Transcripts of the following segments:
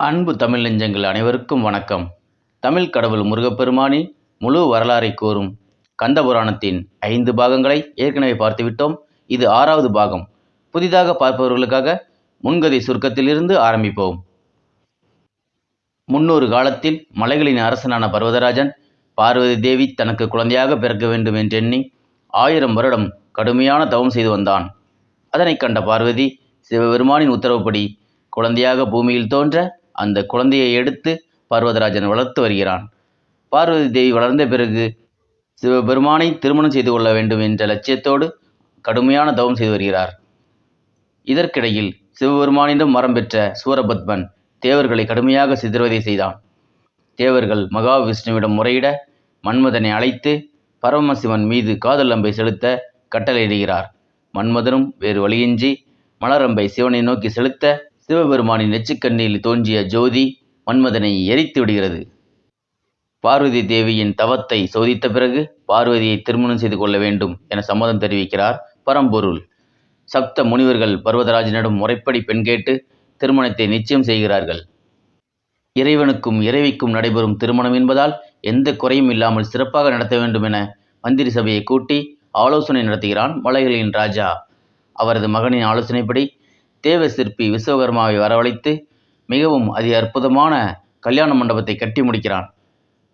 அன்பு தமிழ் நெஞ்சங்கள் அனைவருக்கும் வணக்கம். தமிழ் கடவுள் முருகப்பெருமானின் முழு வரலாறை கூறும் கந்தபுராணத்தின் ஐந்து பாகங்களை ஏற்கனவே பார்த்துவிட்டோம். இது ஆறாவது பாகம். புதிதாக பார்ப்பவர்களுக்காக முன்கதை சுருக்கத்திலிருந்து ஆரம்பிப்போம். முன்னொரு காலத்தில் மலைகளின் அரசனான பர்வதராஜன் பார்வதி தேவி தனக்கு குழந்தையாக பிறக்க வேண்டும் என்றெண்ணி ஆயிரம் வருடம் கடுமையான தவம் செய்து வந்தான். அதனைக் கண்ட பார்வதி சிவபெருமானின் உத்தரவுப்படி குழந்தையாக பூமியில் தோன்ற அந்த குழந்தையை எடுத்து பர்வதராஜன் வளர்த்து வருகிறான். பார்வதி தேவி வளர்ந்த பிறகு சிவபெருமானை திருமணம் செய்து கொள்ள வேண்டும் என்ற லட்சியத்தோடு கடுமையான தவம் செய்து வருகிறார். இதற்கிடையில் சிவபெருமானிடம் மரம் பெற்ற சூரபத்மன் தேவர்களை கடுமையாக சித்திரவதை செய்தான். தேவர்கள் மகாவிஷ்ணுவிடம் முறையிட மன்மதனை அழைத்து பரமசிவன் மீது காதல் அம்பை செலுத்த கட்டளையிடுகிறார். மன்மதனும் வேறு வழியின்றி மலரம்பை சிவனை நோக்கி செலுத்த சிவபெருமானின் நெச்சுக்கண்ணில் தோன்றிய ஜோதி மன்மதனை எரித்து விடுகிறது. பார்வதி தேவியின் தவத்தை சோதித்த பிறகு பார்வதியை திருமணம் செய்து கொள்ள வேண்டும் என சம்மதம் தெரிவிக்கிறார் பரம்பொருள். சப்த முனிவர்கள் பர்வதராஜனிடம் முறைப்படி பெண் கேட்டு திருமணத்தை நிச்சயம் செய்கிறார்கள். இறைவனுக்கும் இறைவிக்கும் நடைபெறும் திருமணம் என்பதால் எந்த குறையும் இல்லாமல் சிறப்பாக நடத்த வேண்டும் என மந்திரி சபையை கூட்டி ஆலோசனை நடத்துகிறான் மலைகளின் ராஜா. அவரது மகனின் ஆலோசனைப்படி தேவ சிற்பி விஸ்வகர்மாவை வரவழைத்து மிகவும் அதி அற்புதமான கல்யாண மண்டபத்தை கட்டி முடிக்கிறான்.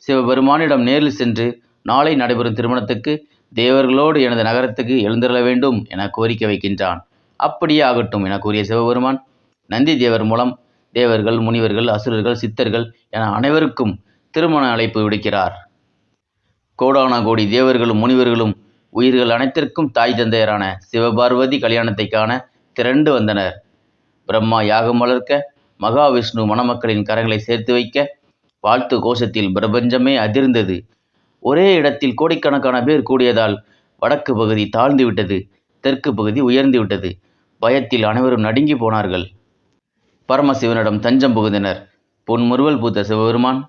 சிவபெருமானிடம் நேரில் சென்று நாளை நடைபெறும் திருமணத்துக்கு தேவர்களோடு எனது நகரத்துக்கு எழுந்திரள வேண்டும் என கோரிக்கை வைக்கின்றான். அப்படியே ஆகட்டும் என கூறிய சிவபெருமான் நந்தி தேவர் மூலம் தேவர்கள் முனிவர்கள் அசுரர்கள் சித்தர்கள் என அனைவருக்கும் திருமண அழைப்பு விடுக்கிறார். கோடான கோடி தேவர்களும் முனிவர்களும் உயிர்கள் அனைத்திற்கும் தாய் தந்தையரான சிவபார்வதி கல்யாணத்தை காண திரண்டு வந்தனர். பிரம்மா யாகம் வளர்க்க மகாவிஷ்ணு மணமக்களின் கரங்களை சேர்த்து வைக்க வாழ்த்து கோஷத்தில் பிரபஞ்சமே அதிர்ந்தது. ஒரே இடத்தில் கோடிக்கணக்கான பேர் கூடியதால் வடக்கு பகுதி தாழ்ந்து விட்டது தெற்கு பகுதி உயர்ந்து விட்டது. பயத்தில் அனைவரும் நடுங்கி போனார்கள். பரமசிவனிடம் தஞ்சம் புகுந்தனர். பொன்முறுவல் பூத்த சிவபெருமான்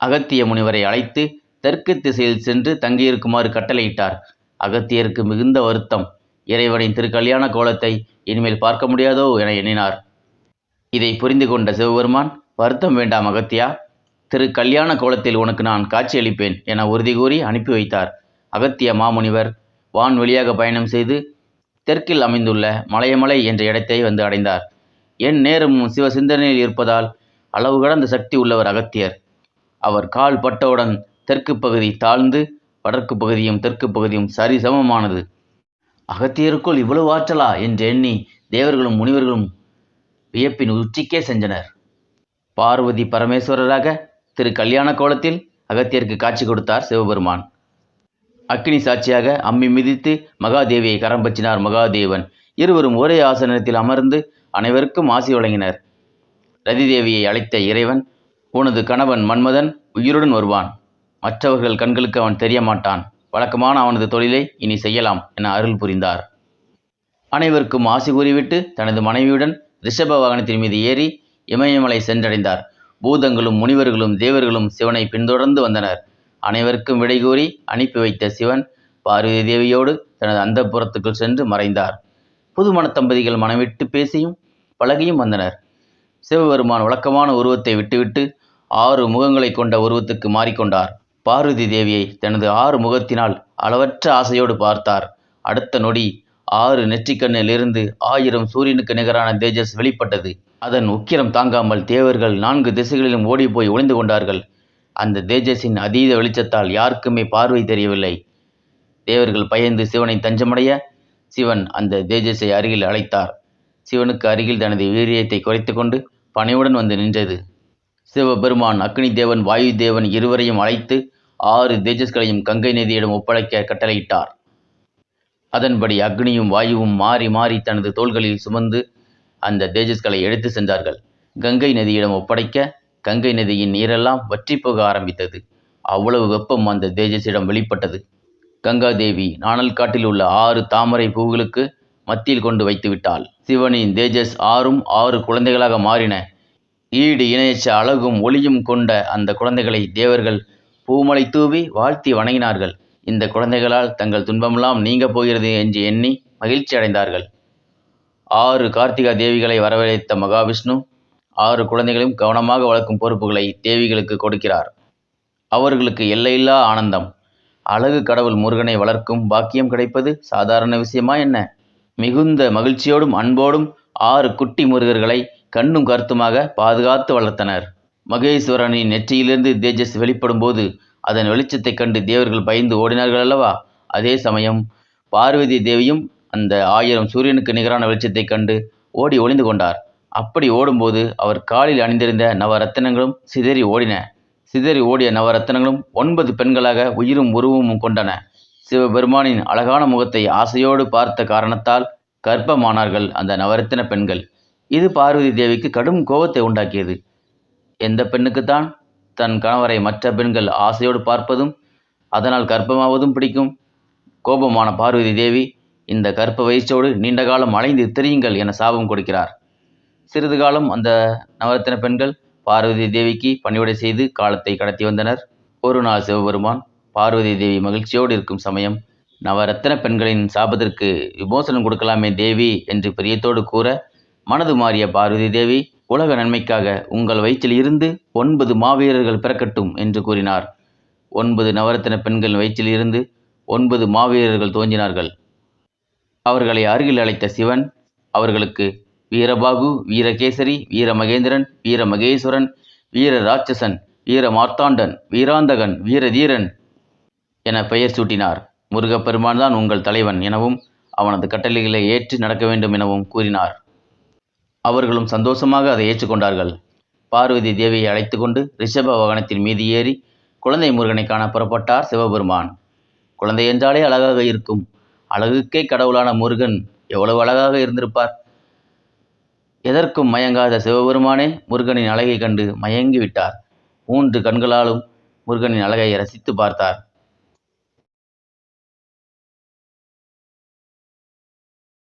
அகத்திய முனிவரை அழைத்து தெற்கு திசையில் சென்று தங்கியிருக்குமாறு கட்டளையிட்டார். அகத்தியருக்கு மிகுந்த வருத்தம். இறைவனின் திருக்கல்யாண கோலத்தை இனிமேல் பார்க்க முடியாதோ என எண்ணினார். இதை புரிந்து கொண்ட சிவபெருமான் வருத்தம் வேண்டாம் அகத்தியா திரு கல்யாண கோலத்தில் உனக்கு நான் காட்சியளிப்பேன் என உறுதி கூறி அனுப்பி வைத்தார். அகத்திய மாமுனிவர் வான்வெளியாக பயணம் செய்து தெற்கில் அமைந்துள்ள மலையமலை என்ற இடத்தை வந்து அடைந்தார். என் நேரமும் சிவ சிந்தனையில் இருப்பதால் அளவு கடந்த சக்தி உள்ளவர் அகத்தியர். அவர் கால் பட்டவுடன் தெற்கு பகுதி தாழ்ந்து வடக்கு பகுதியும் தெற்கு பகுதியும் சரிசமமானது. அகத்தியருக்குள் இவ்வளவு ஆற்றலா? என்று எண்ணி தேவர்களும் முனிவர்களும் வியப்பின் உச்சிக்கே சென்றனர். பார்வதி பரமேஸ்வரராக திரு கல்யாண கோலத்தில் அகத்தியருக்கு காட்சி கொடுத்தார் சிவபெருமான். அக்னி சாட்சியாக அம்மி மிதித்து மகாதேவியை கரம்பற்றினார் மகாதேவன். இருவரும் ஒரே ஆசனத்தில் அமர்ந்து அனைவருக்கும் ஆசி வழங்கினர். ரதிதேவியை அழைத்த இறைவன் உனது கணவன் மன்மதன் உயிருடன் வருவான். மற்றவர்கள் கண்களுக்கு அவன் தெரிய மாட்டான் வழக்கமான அவனது தொழிலை இனி செய்யலாம் என அருள் புரிந்தார். அனைவருக்கும் ஆசி கூறிவிட்டு தனது மனைவியுடன் ரிஷப வாகனத்தின் மீது ஏறி இமயமலை சென்றடைந்தார். பூதங்களும் முனிவர்களும் தேவர்களும் சிவனை பின்தொடர்ந்து வந்தனர். அனைவருக்கும் விடை கூறி அனுப்பி வைத்த சிவன் பார்வதி தேவியோடு தனது அந்தப்புறத்துக்குள் சென்று மறைந்தார். புதுமண தம்பதிகள் மனவிட்டு பேசியும் பழகியும் வந்தனர். சிவபெருமான் வழக்கமான உருவத்தை விட்டுவிட்டு ஆறு முகங்களை கொண்ட உருவத்துக்கு மாறிக்கொண்டார். பார்வதி தேவியை தனது ஆறு முகத்தினால் அளவற்ற ஆசையோடு பார்த்தார். அடுத்த நொடி ஆறு நெற்றிக்கண்ணிலிருந்து ஆயிரம் சூரியனுக்கு நிகரான தேஜஸ் வெளிப்பட்டது. அதன் உக்கிரம் தாங்காமல் தேவர்கள் நான்கு திசைகளிலும் ஓடிப்போய் ஒளிந்து கொண்டார்கள். அந்த தேஜஸின் அதீத வெளிச்சத்தால் யாருக்குமே பார்வை தெரியவில்லை. தேவர்கள் பயந்து சிவனை தஞ்சமடைய சிவன் அந்த தேஜஸை அருகில் அழைத்தார். சிவனுக்கு அருகில் தனது வீரியத்தை குறைத்து கொண்டு பனையுடன் வந்து நின்றது. சிவபெருமான் அக்னி தேவன் வாயு தேவன் இருவரையும் அழைத்து ஆறு தேஜஸ்களையும் கங்கை நதியிடம் ஒப்படைக்க கட்டளையிட்டார். அதன்படி அக்னியும் வாயுவும் மாறி மாறி தனது தோள்களில் சுமந்து அந்த தேஜஸ்களை எடுத்து சென்றார்கள். கங்கை நதியிடம் ஒப்படைக்க கங்கை நதியின் நீரெல்லாம் வற்றி போக ஆரம்பித்தது. அவ்வளவு வெப்பம் அந்த தேஜஸிடம் வெளிப்பட்டது. கங்காதேவி நாணல் காட்டில் உள்ள ஆறு தாமரை பூவுகளுக்கு மத்தியில் கொண்டு வைத்துவிட்டாள் சிவனின் தேஜஸ் ஆறும் ஆறு குழந்தைகளாக மாறின. ஈடு இணையச்ச அழகும் ஒளியும் கொண்ட அந்த குழந்தைகளை தேவர்கள் பூமலை தூவி வாழ்த்தி வணங்கினார்கள். இந்த குழந்தைகளால் தங்கள் துன்பமெல்லாம் நீங்க போகிறது என்று எண்ணி மகிழ்ச்சி அடைந்தார்கள். ஆறு கார்த்திகா தேவிகளை வரவழைத்த மகாவிஷ்ணு ஆறு குழந்தைகளையும் கவனமாக வளர்க்கும் பொறுப்புகளை தேவிகளுக்கு கொடுக்கிறார். அவர்களுக்கு எல்லையில்லா ஆனந்தம். அழகு கடவுள் முருகனை வளர்க்கும் பாக்கியம் கிடைப்பது சாதாரண விஷயமா என்ன? மிகுந்த மகிழ்ச்சியோடும் அன்போடும் ஆறு குட்டி முருகர்களை கண்ணும் கருத்துமாக பாதுகாத்து வளர்த்தனர். மகேஸ்வரனின் நெற்றியிலிருந்து தேஜஸ் வெளிப்படும் போது அதன் வெளிச்சத்தைக் கண்டு தேவர்கள் பயந்து ஓடினார்கள் அல்லவா? அதே சமயம் பார்வதி தேவியும் அந்த ஆயிரம் சூரியனுக்கு நிகரான வெளிச்சத்தைக் கண்டு ஓடி ஒளிந்து கொண்டார். அப்படி ஓடும்போது அவர் காலில் அணிந்திருந்த நவரத்தினங்களும் சிதறி ஓடின. சிதறி ஓடிய நவரத்தினங்களும் ஒன்பது பெண்களாக உயிரும் உருவமும் கொண்டன. சிவபெருமானின் அழகான முகத்தை ஆசையோடு பார்த்த காரணத்தால் கர்ப்பமானார்கள் அந்த நவரத்தின பெண்கள். இது பார்வதி தேவிக்கு கடும் கோபத்தை உண்டாக்கியது. எந்த பெண்ணுக்குத்தான்? தன் கணவரை மற்ற பெண்கள் ஆசையோடு பார்ப்பதும் அதனால் கர்ப்பமாவதும் பிடிக்கும். கோபமான பார்வதி தேவி இந்த கற்ப வயிற்றோடு நீண்ட காலம் அலைந்து திரியுங்கள் என சாபம் கொடுக்கிறார். சிறிது காலம் அந்த நவரத்தின பெண்கள் பார்வதி தேவிக்கு பணிவிடை செய்து காலத்தை கடத்தி வந்தனர். ஒரு நாள் சிவபெருமான் பார்வதி தேவி மகிழ்ச்சியோடு இருக்கும் சமயம் நவரத்தின பெண்களின் சாபத்திற்கு விமோசனம் கொடுக்கலாமே தேவி என்று பிரியத்தோடு கூற மனது மாறிய பார்வதி தேவி உலக நன்மைக்காக உங்கள் வயிற்றில் இருந்து ஒன்பது மாவீரர்கள் பிறக்கட்டும் என்று கூறினார். ஒன்பது நவரத்தின பெண்கள் வயிற்றில் இருந்து ஒன்பது மாவீரர்கள் தோன்றினார்கள். அவர்களை அருகில் அழைத்த சிவன் அவர்களுக்கு வீரபாகு வீரகேசரி வீரமகேந்திரன் வீரமகேஸ்வரன் வீர ராட்சசன் வீர மார்த்தாண்டன் வீராந்தகன் வீரதீரன் என பெயர் சூட்டினார். முருகப்பெருமான் தான் உங்கள் தலைவன் எனவும் அவனது கட்டளைகளை ஏற்று நடக்க வேண்டும் எனவும் கூறினார். அவர்களும் சந்தோஷமாக அதை ஏற்றுக்கொண்டார்கள். பார்வதி தேவியை அழைத்து கொண்டு ரிஷப வாகனத்தின் மீது ஏறி குழந்தை முருகனை காண புறப்பட்டார் சிவபெருமான். குழந்தை என்றாலே அழகாக இருக்கும். அழகுக்கே கடவுளான முருகன் எவ்வளவு அழகாக இருந்திருப்பார். எதற்கும் மயங்காத சிவபெருமானே முருகனின் அழகை கண்டு மயங்கி விட்டார் மூன்று கண்களாலும் முருகனின் அழகை ரசித்து பார்த்தார்.